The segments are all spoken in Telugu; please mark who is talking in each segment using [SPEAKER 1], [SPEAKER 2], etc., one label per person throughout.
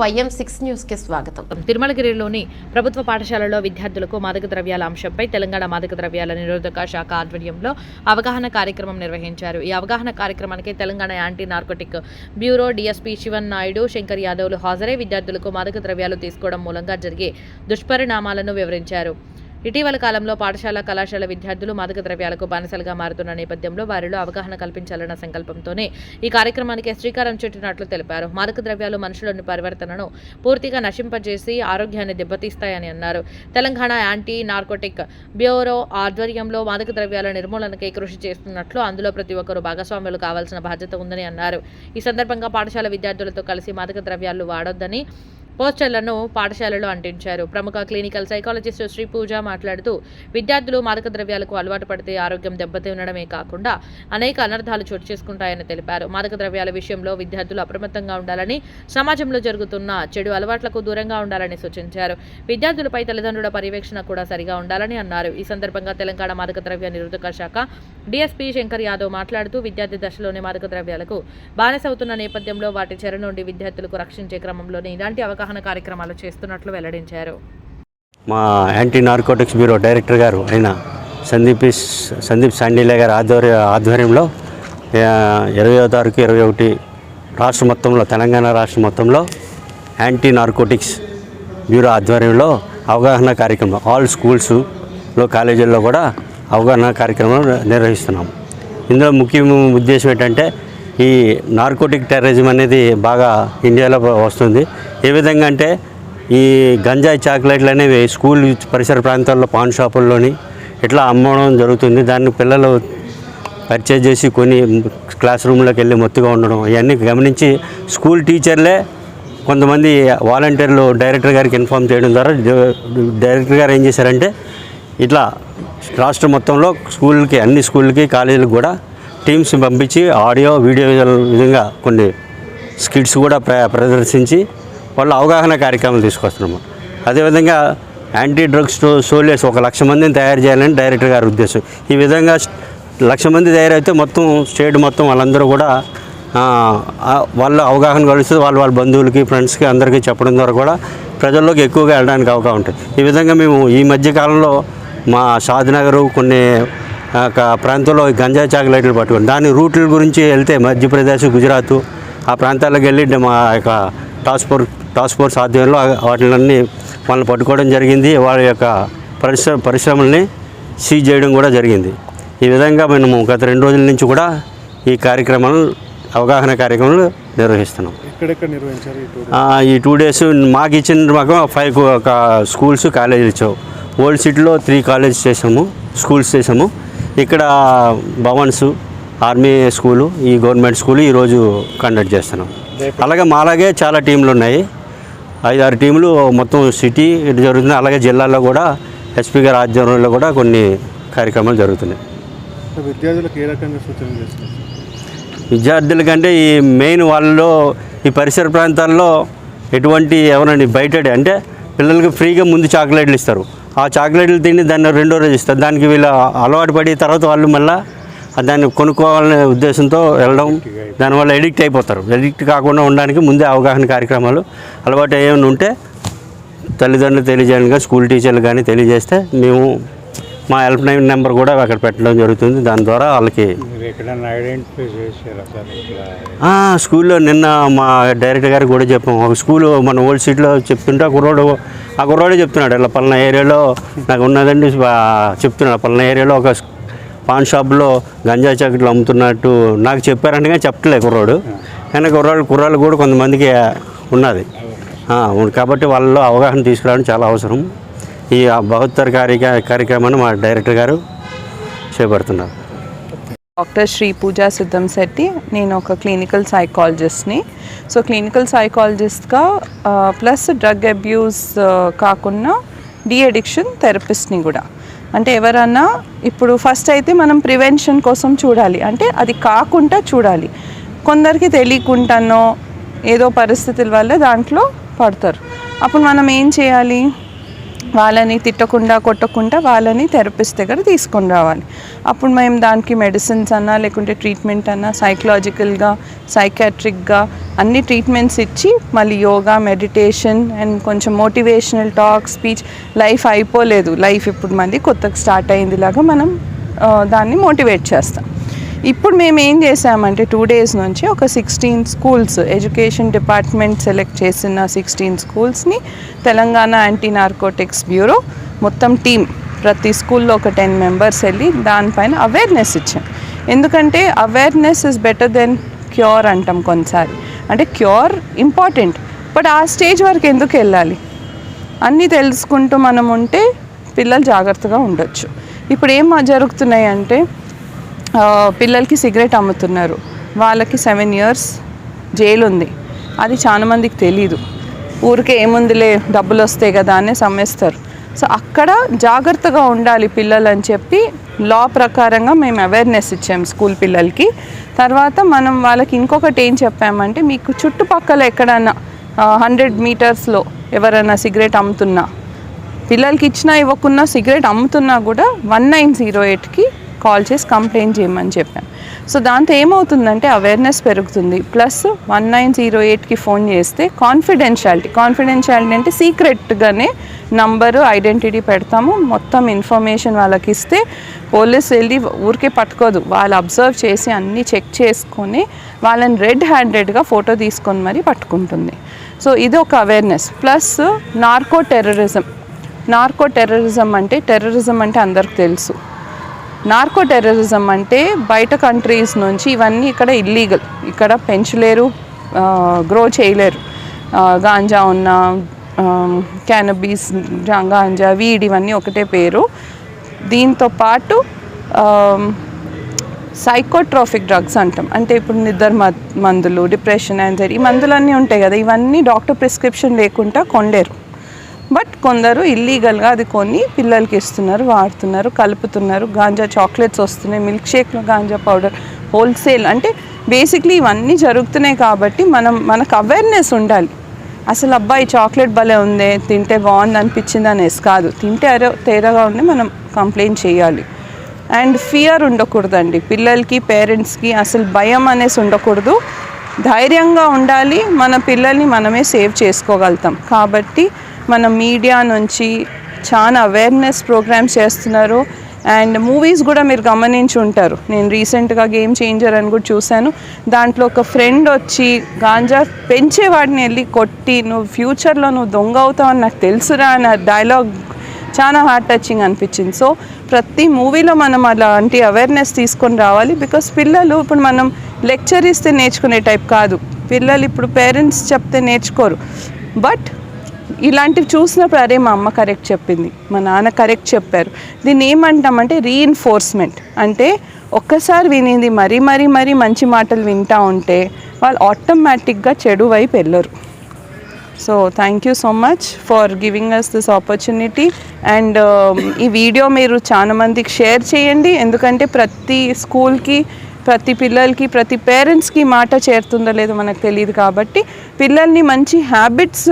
[SPEAKER 1] వైఎం సిక్స్ న్యూస్కి స్వాగతం.
[SPEAKER 2] తిరుమలగిరిలోని ప్రభుత్వ పాఠశాలలో విద్యార్థులకు మాదక ద్రవ్యాల అంశంపై తెలంగాణ మాదక ద్రవ్యాల నిరోధక శాఖ ఆధ్వర్యంలో అవగాహన కార్యక్రమం నిర్వహించారు. ఈ అవగాహన కార్యక్రమానికి Telangana anti narcotic bureau DSP Shivan Naidu Shankar యాదవ్లు హాజరై విద్యార్థులకు మాదక ద్రవ్యాలు తీసుకోవడం మూలంగా జరిగే దుష్పరిణామాలను వివరించారు. ఇటీవల కాలంలో పాఠశాల కళాశాల విద్యార్థులు మాదక ద్రవ్యాలకు బానిసలుగా మారుతున్న నేపథ్యంలో వారిలో అవగాహన కల్పించాలన్న సంకల్పంతోనే ఈ కార్యక్రమానికి శ్రీకారం చుట్టినట్లు తెలిపారు. మాదక ద్రవ్యాలు మనుషులోని పరివర్తనను పూర్తిగా నశింపజేసి ఆరోగ్యాన్ని దెబ్బతీస్తాయని అన్నారు. తెలంగాణ యాంటీ నార్కోటిక్ బ్యూరో ఆధ్వర్యంలో మాదక ద్రవ్యాల నిర్మూలనకై కృషి చేస్తున్నట్లు అందులో ప్రతి ఒక్కరూ భాగస్వాములు కావాల్సిన బాధ్యత ఉందని అన్నారు. ఈ సందర్భంగా పాఠశాల విద్యార్థులతో కలిసి మాదక ద్రవ్యాలు వాడొద్దని పోస్టర్లను పాఠశాలలో అంటించారు. ప్రముఖ క్లినికల్ సైకాలజిస్ట్ శ్రీ పూజ మాట్లాడుతూ విద్యార్థులు మాదక ద్రవ్యాలకు అలవాటు పడితే ఆరోగ్యం దెబ్బతినడమే కాకుండా అనేక అనర్థాలు చోటు చేసుకుంటాయని తెలిపారు. మాదక ద్రవ్యాల విషయంలో విద్యార్థులు అప్రమత్తంగా ఉండాలని సమాజంలో జరుగుతున్న చెడు అలవాట్లకు దూరంగా ఉండాలని సూచించారు. విద్యార్థులపై తల్లిదండ్రుల పర్యవేక్షణ కూడా సరిగా ఉండాలని అన్నారు. ఈ సందర్భంగా తెలంగాణ మాదక ద్రవ్య నిరోధక శాఖ డీఎస్పీ శంకర్ యాదవ్ మాట్లాడుతూ విద్యార్థి దశలోనే మాదక ద్రవ్యాలకు బానిసవుతున్న నేపథ్యంలో వాటి చెర నుండి విద్యార్థులకు రక్షించే క్రమంలోనే ఇలాంటి అవకాశం అవగాహన కార్యక్రమాలు చేస్తున్నట్లు వెల్లడించారు.
[SPEAKER 3] మా యాంటీ నార్కోటిక్స్ బ్యూరో డైరెక్టర్ గారు అయిన సందీప్ సందీప్ సాండీలే గారి ఆధ్వర్య ఆధ్వర్యంలో ఇరవై ఇరవయో తారీఖు ఇరవై ఒకటి రాష్ట్ర మొత్తంలో తెలంగాణ రాష్ట్ర మొత్తంలో యాంటీ నార్కోటిక్స్ బ్యూరో ఆధ్వర్యంలో అవగాహన కార్యక్రమం ఆల్ స్కూల్స్లో కాలేజీల్లో కూడా అవగాహన కార్యక్రమం నిర్వహిస్తున్నాం. ఇందులో ముఖ్య ఉద్దేశం ఏంటంటే ఈ నార్కోటిక్ టెర్రరిజం అనేది బాగా ఇండియాలో వస్తుంది. ఏ విధంగా అంటే ఈ గంజాయి చాక్లెట్లు అనేవి స్కూల్ పరిసర ప్రాంతాల్లో పాన్ షాపుల్లోని ఇట్లా అమ్మడం జరుగుతుంది. దాన్ని పిల్లలు పర్చేజ్ చేసి కొన్ని క్లాస్ రూమ్లోకి వెళ్ళి మొత్తుగా ఉండడం. ఇవన్నీ గమనించి స్కూల్ టీచర్లే కొంతమంది వాలంటీర్లు డైరెక్టర్ గారికి ఇన్ఫామ్ చేయడం ద్వారా డైరెక్టర్ గారు ఏం చేశారంటే ఇట్లా రాష్ట్రం మొత్తంలో స్కూల్కి అన్ని స్కూళ్ళకి కాలేజీలకు కూడా టీమ్స్ పంపించి ఆడియో వీడియో విధంగా కొన్ని స్కిట్స్ కూడా ప్ర ప్రదర్శించి వాళ్ళు అవగాహన కార్యక్రమాలు తీసుకొస్తున్నాము. అదేవిధంగా యాంటీ డ్రగ్స్ సోలియర్స్ ఒక లక్ష మందిని తయారు చేయాలని డైరెక్టర్ గారి ఉద్దేశం. ఈ విధంగా లక్ష మంది తయారైతే మొత్తం స్టేట్ మొత్తం వాళ్ళందరూ కూడా వాళ్ళ అవగాహన కలుస్తుంది. వాళ్ళ వాళ్ళ బంధువులకి ఫ్రెండ్స్కి అందరికీ చెప్పడం ద్వారా కూడా ప్రజల్లోకి ఎక్కువగా వెళ్ళడానికి అవకాశం ఉంటుంది. ఈ విధంగా మేము ఈ మధ్య కాలంలో మా షాద్నగర్ కొన్ని ప్రాంతంలో గంజాయి చాక్లెట్లు పట్టుకుని దాని రూట్ల గురించి వెళ్తే మధ్యప్రదేశ్ గుజరాత్ ఆ ప్రాంతాలకు వెళ్ళి మా యొక్క టాస్క్ ఫోర్స్ టాస్క్ ఫోర్స్ ఆధ్వర్యంలో వాటిలన్నీ వాళ్ళని పట్టుకోవడం జరిగింది. వాళ్ళ యొక్క పరిశ్రమ పరిశ్రమల్ని సీజ్ చేయడం కూడా జరిగింది. ఈ విధంగా మేము గత రెండు రోజుల నుంచి కూడా ఈ కార్యక్రమాలు అవగాహన కార్యక్రమాలు నిర్వహిస్తున్నాం.
[SPEAKER 4] ఈ
[SPEAKER 3] టూ డేస్ మాకు ఇచ్చిన మాకు ఫైవ్ ఒక స్కూల్స్ కాలేజీలు ఇచ్చావు. ఓల్డ్ సిటీలో త్రీ కాలేజ్ చేసాము స్కూల్స్ చేసాము. ఇక్కడ భవన్స్ ఆర్మీ స్కూలు ఈ గవర్నమెంట్ స్కూల్ ఈరోజు కండక్ట్ చేస్తున్నాం. అలాగే మాలాగే చాలా టీంలు ఉన్నాయి. ఐదు ఆరు టీంలు మొత్తం సిటీ ఇటు జరుగుతుంది. అలాగే జిల్లాల్లో కూడా ఎస్పీ గారి ఆధ్వర్యంలో కూడా కొన్ని కార్యక్రమాలు జరుగుతున్నాయి.
[SPEAKER 4] విద్యార్థులకు ఏ రకంగా సూచనలు
[SPEAKER 3] విద్యార్థులకంటే ఈ మెయిన్ వాళ్ళలో ఈ పరిసర ప్రాంతాల్లో ఎటువంటి ఎవరండి బయటడే అంటే పిల్లలకి ఫ్రీగా ముందు చాక్లెట్లు ఇస్తారు. ఆ చాక్లెట్లు తిని దాన్ని రెండో రోజు ఇస్తారు. దానికి వీళ్ళు అలవాటు పడి తర్వాత వాళ్ళు మళ్ళీ దాన్ని కొనుక్కోవాలనే ఉద్దేశంతో వెళ్ళడం దానివల్ల ఎడిక్ట్ అయిపోతారు. ఎడిక్ట్ కాకుండా ఉండడానికి ముందే అవగాహన కార్యక్రమాలు అలవాటు ఏమైనా ఉంటే తల్లిదండ్రులు తెలియజేయడానికి స్కూల్ టీచర్లు కానీ తెలియజేస్తే మేము మా హెల్ప్ లైన్ నెంబర్ కూడా అక్కడ పెట్టడం జరుగుతుంది. దాని ద్వారా వాళ్ళకి స్కూల్లో నిన్న మా డైరెక్టర్ గారికి కూడా చెప్పాం ఒక స్కూల్ మన ఓల్డ్ సీట్లో చెప్తుంటే కుర్రోడు ఆ కుర్రోడే చెప్తున్నాడు ఇలా పలానా ఏరియాలో నాకు ఉన్నదండి చెప్తున్నాడు పలానా ఏరియాలో ఒక పాన్ షాప్లో గంజా చాకెట్లు అమ్ముతున్నట్టు నాకు చెప్పారంటే కానీ చెప్పలే కుర్రోడు. కానీ కుర్రాళ్ళు కుర్రాళ్ళు కూడా కొంతమందికి ఉన్నది. కాబట్టి వాళ్ళలో అవగాహన తీసుకురావడం చాలా అవసరం. ఈ బహుత్తర కార్య కార్యక్రమాన్ని మా డైరెక్టర్ గారు చేపడుతున్నారు.
[SPEAKER 5] డాక్టర్ శ్రీ పూజా సిద్ధం శెట్టి. నేను ఒక క్లినికల్ సైకాలజిస్ట్ని. సో క్లినికల్ సైకాలజిస్ట్గా ప్లస్ డ్రగ్ అబ్యూస్ కాకుండా డి అడిక్షన్ థెరపిస్ట్ని కూడా. అంటే ఎవరన్నా ఇప్పుడు ఫస్ట్ అయితే మనం ప్రివెన్షన్ కోసం చూడాలి. అంటే అది కాకుండా చూడాలి. కొందరికి తెలియకుండానో ఏదో పరిస్థితుల వల్ల దాంట్లో పడతారు. అప్పుడు మనం ఏం చేయాలి? వాళ్ళని తిట్టకుండా కొట్టకుండా వాళ్ళని థెరపిస్ట్ దగ్గర తీసుకొని రావాలి. అప్పుడు మేము దానికి మెడిసిన్స్ అన్నా లేకుంటే ట్రీట్మెంట్ అన్నా సైకలాజికల్గా సైకాట్రిక్గా అన్ని ట్రీట్మెంట్స్ ఇచ్చి మళ్ళీ యోగా మెడిటేషన్ అండ్ కొంచెం మోటివేషనల్ టాక్ స్పీచ్ లైఫ్ అయిపోలేదు. లైఫ్ ఇప్పుడు మళ్ళీ కొత్తగా స్టార్ట్ అయింది లాగా మనం దాన్ని మోటివేట్ చేస్తాం. ఇప్పుడు మేము ఏం చేసామంటే టూ డేస్ నుంచి ఒక sixteen schools education department select చేసిన సిక్స్టీన్ స్కూల్స్ని తెలంగాణ యాంటీ నార్కోటిక్స్ బ్యూరో మొత్తం టీం ప్రతి స్కూల్లో ఒక టెన్ మెంబర్స్ వెళ్ళి దానిపైన అవేర్నెస్ ఇచ్చాం. ఎందుకంటే awareness is better than cure అంటాం కొన్నిసారి అంటే క్యూర్ ఇంపార్టెంట్ బట్ ఆ స్టేజ్ వరకు ఎందుకు వెళ్ళాలి? అన్నీ తెలుసుకుంటూ మనం ఉంటే పిల్లలు జాగ్రత్తగా ఉండొచ్చు. ఇప్పుడు ఏం జరుగుతున్నాయి అంటే పిల్లలకి సిగరెట్ అమ్ముతున్నారు. వాళ్ళకి సెవెన్ ఇయర్స్ జైలు ఉంది అది చాలామందికి తెలీదు. ఊరికే ఏముందిలే డబ్బులు వస్తాయి కదా అనే సమ్మేస్తారు. సో అక్కడ జాగ్రత్తగా ఉండాలి పిల్లలు అని చెప్పి లా ప్రకారంగా మేము అవేర్నెస్ ఇచ్చాం స్కూల్ పిల్లలకి. తర్వాత మనం వాళ్ళకి ఇంకొకటి ఏం చెప్పామంటే మీకు చుట్టుపక్కల ఎక్కడన్నా హండ్రెడ్ మీటర్స్లో ఎవరైనా సిగరెట్ అమ్ముతున్నా పిల్లలకి ఇచ్చినా ఇవ్వకున్నా సిగరెట్ అమ్ముతున్నా కూడా వన్ నైన్ జీరో ఎయిట్కి కాల్ చేసి కంప్లైంట్ చేయమని చెప్పాను. సో దాంతో ఏమవుతుందంటే అవేర్నెస్ పెరుగుతుంది. ప్లస్ వన్ నైన్ జీరో ఎయిట్కి ఫోన్ చేస్తే కాన్ఫిడెన్షియాలిటీ కాన్ఫిడెన్షియాలిటీ అంటే సీక్రెట్గానే నంబరు ఐడెంటిటీ పెడతాము. మొత్తం ఇన్ఫర్మేషన్ వాళ్ళకి ఇస్తే పోలీస్ వెళ్ళి ఊరికే పట్టుకోదు. వాళ్ళు అబ్జర్వ్ చేసి అన్నీ చెక్ చేసుకొని వాళ్ళని రెడ్ హ్యాండెడ్గా ఫోటో తీసుకొని మరీ పట్టుకుంటుంది. సో ఇది ఒక awareness plus narco terrorism narco terrorism అంటే టెర్రరిజం అంటే అందరికి తెలుసు. నార్కో టెర్రరిజం అంటే బయట కంట్రీస్ నుంచి ఇవన్నీ ఇక్కడ ఇల్లీగల్ ఇక్కడ పెంచలేరు గ్రో చేయలేరు. గాంజా ఉన్న క్యానబీస్ గాంజా వీడి ఇవన్నీ ఒకటే పేరు. దీంతో పాటు సైకోట్రోఫిక్ డ్రగ్స్ అంటాం. అంటే ఇప్పుడు నిద్ర మ- మందులు డిప్రెషన్ యాంజైటీ ఈ మందులన్నీ ఉంటాయి కదా ఇవన్నీ డాక్టర్ ప్రిస్క్రిప్షన్ లేకుండా కొండేరు. బట్ కొందరు ఇల్లీగల్గా అది కొని పిల్లలకి ఇస్తున్నారు వాడుతున్నారు కలుపుతున్నారు. గాంజా చాక్లెట్స్ వస్తున్నాయి మిల్క్ షేక్లో గాంజా పౌడర్ హోల్సేల్ అంటే బేసిక్లీ ఇవన్నీ జరుగుతున్నాయి కాబట్టి మనం మనకు అవేర్నెస్ ఉండాలి. అసలు అబ్బాయి చాక్లెట్ భలే ఉంది తింటే బాగుంది అనిపించింది అనేసి కాదు. తింటే అరే తేరగా ఉండి మనం కంప్లైంట్ చేయాలి. అండ్ ఫియర్ ఉండకూడదండి. పిల్లలకి పేరెంట్స్కి అసలు భయం అనేసి ఉండకూడదు. ధైర్యంగా ఉండాలి. మన పిల్లల్ని మనమే సేవ్ చేసుకోగలుగుతాం. కాబట్టి మన మీడియా నుంచి చాలా అవేర్నెస్ ప్రోగ్రామ్స్ చేస్తున్నారు. అండ్ మూవీస్ కూడా మీరు గమనించి ఉంటారు. నేను రీసెంట్గా గేమ్ చేంజర్ అని కూడా చూశాను. దాంట్లో ఒక ఫ్రెండ్ వచ్చి గాంజా పెంచేవాడిని వెళ్ళి కొట్టి నువ్వు ఫ్యూచర్లో నువ్వు దొంగ అవుతావని నాకు తెలుసురా అన్న డైలాగ్ చాలా హార్ట్ టచింగ్ అనిపించింది. సో ప్రతి మూవీలో మనం అలాంటి అవేర్నెస్ తీసుకొని రావాలి. బికాస్ పిల్లలు ఇప్పుడు మనం లెక్చర్ ఇస్తే నేర్చుకునే టైప్ కాదు. పిల్లలు ఇప్పుడు పేరెంట్స్ చెప్తే నేర్చుకోరు. బట్ ఇలాంటివి చూసినప్పుడు అరే మా అమ్మ కరెక్ట్ చెప్పింది మా నాన్న కరెక్ట్ చెప్పారు. దీన్ని ఏమంటామంటే రీఎన్ఫోర్స్మెంట్. అంటే ఒక్కసారి వినింది మరీ మరీ మరీ మంచి మాటలు వింటా ఉంటే వాళ్ళు ఆటోమేటిక్గా చెడు వైపు వెళ్ళరు. So thank you so much for giving us this opportunity and ఈ వీడియో మీరు చాలా మందికి షేర్ చేయండి. ఎందుకంటే ప్రతి స్కూల్కి ప్రతి పిల్లలకి ప్రతి పేరెంట్స్కి మాట చేరుతుందో లేదో మనకు తెలియదు కాబట్టి పిల్లల్ని మంచి హ్యాబిట్స్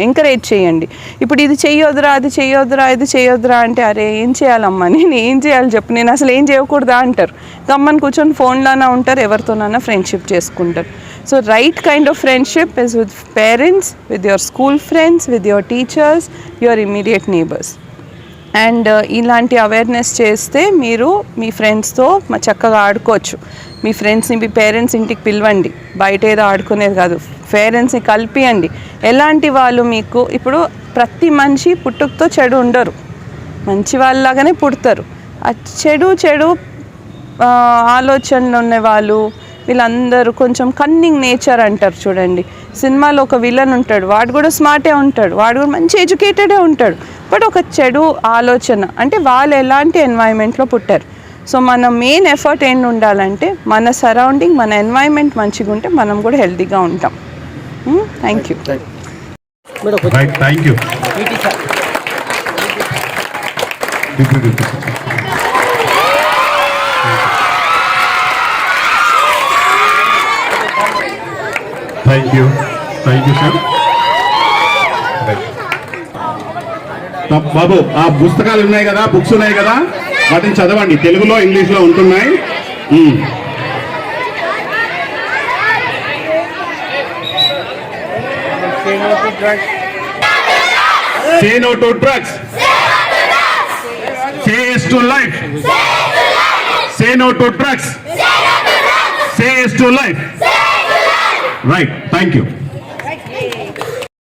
[SPEAKER 5] ఎంకరేజ్ చేయండి. ఇప్పుడు ఇది చేయొద్దురా అది చేయొద్దురా ఇది చేయొద్దురా అంటే అరే ఏం చేయాలమ్మా? నేను ఏం చేయాలి చెప్పు. నేను అసలు ఏం చేయకూడదా? అంటారు. గమ్మని కూర్చొని ఫోన్లోనే ఉంటారు. ఎవరితోనైనా ఫ్రెండ్షిప్ చేసుకుంటారు. So right kind of friendship is with parents with your school friends with your teachers your immediate neighbours and uh, ఇలాంటి అవేర్నెస్ చేస్తే మీరు మీ ఫ్రెండ్స్తో చక్కగా ఆడుకోవచ్చు. మీ ఫ్రెండ్స్ని మీ పేరెంట్స్ ఇంటికి పిలవండి. బయట ఏదో ఆడుకునేది కాదు. పేరెంట్స్ని కలిపియండి. ఎలాంటి వాళ్ళు మీకు ఇప్పుడు ప్రతి మనిషి పుట్టుకతో చెడు ఉండరు. మంచి వాళ్ళలాగానే పుడతారు. ఆ చెడు చెడు ఆలోచనలు ఆలోచనలు ఉన్నవాళ్ళు వీళ్ళందరూ కొంచెం కన్నింగ్ నేచర్ అంటారు చూడండి. సినిమాలో ఒక విలన్ ఉంటాడు. వాడు కూడా స్మార్టే ఉంటాడు. వాడు కూడా మంచి ఎడ్యుకేటెడే ఉంటాడు. బట్ ఒక చెడు ఆలోచన అంటే వాళ్ళు ఎలాంటి ఎన్వైరన్మెంట్లో పుట్టారు. సో మన మెయిన్ ఎఫర్ట్ ఏంటి ఉండాలంటే మన సరౌండింగ్ మన ఎన్వైరన్మెంట్ మంచిగా ఉంటే మనం కూడా హెల్తీగా ఉంటాం. Thank you.
[SPEAKER 6] Right thank you thank you thank you sir బాబు ఆ పుస్తకాలు ఉన్నాయి కదా బుక్స్ ఉన్నాయి కదా వాటిని చదవండి తెలుగులో ఇంగ్లీష్లో ఉంటున్నాయి say no to drugs say Say to to say Say to to drugs. Say yes to right. Thank you.